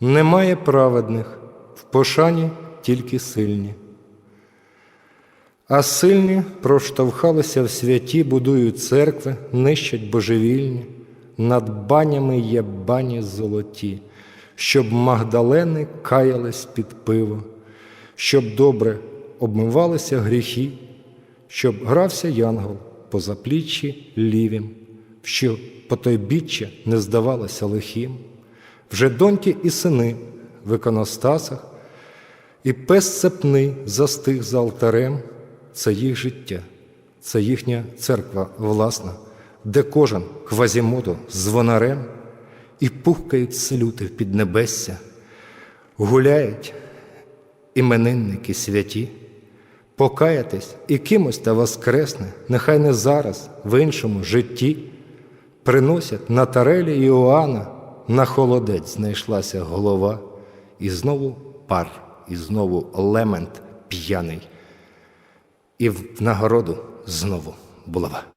Немає праведних, в пошані тільки сильні. А сильні проштовхалися в святі, будують церкви, нищать божевільні, над банями є бані золоті, щоб Магдалени каялись під пиво, щоб добре обмивалися гріхи, щоб грався янгол по запліччі лівім, що потойбіччя не здавалося лихим. Вже доньки і сини в іконостасах, і пес цепний застиг за алтарем. Це їх життя, це їхня церква власна, де кожен квазімоду звонарем і пухкають салюти в піднебесся, гуляють іменинники святі, покаятись і кимось та воскресне, нехай не зараз, в іншому житті, приносять на тарелі Іоанна, на холодець знайшлася голова, і знову пар, і знову лемент п'яний, і в нагороду знову булава.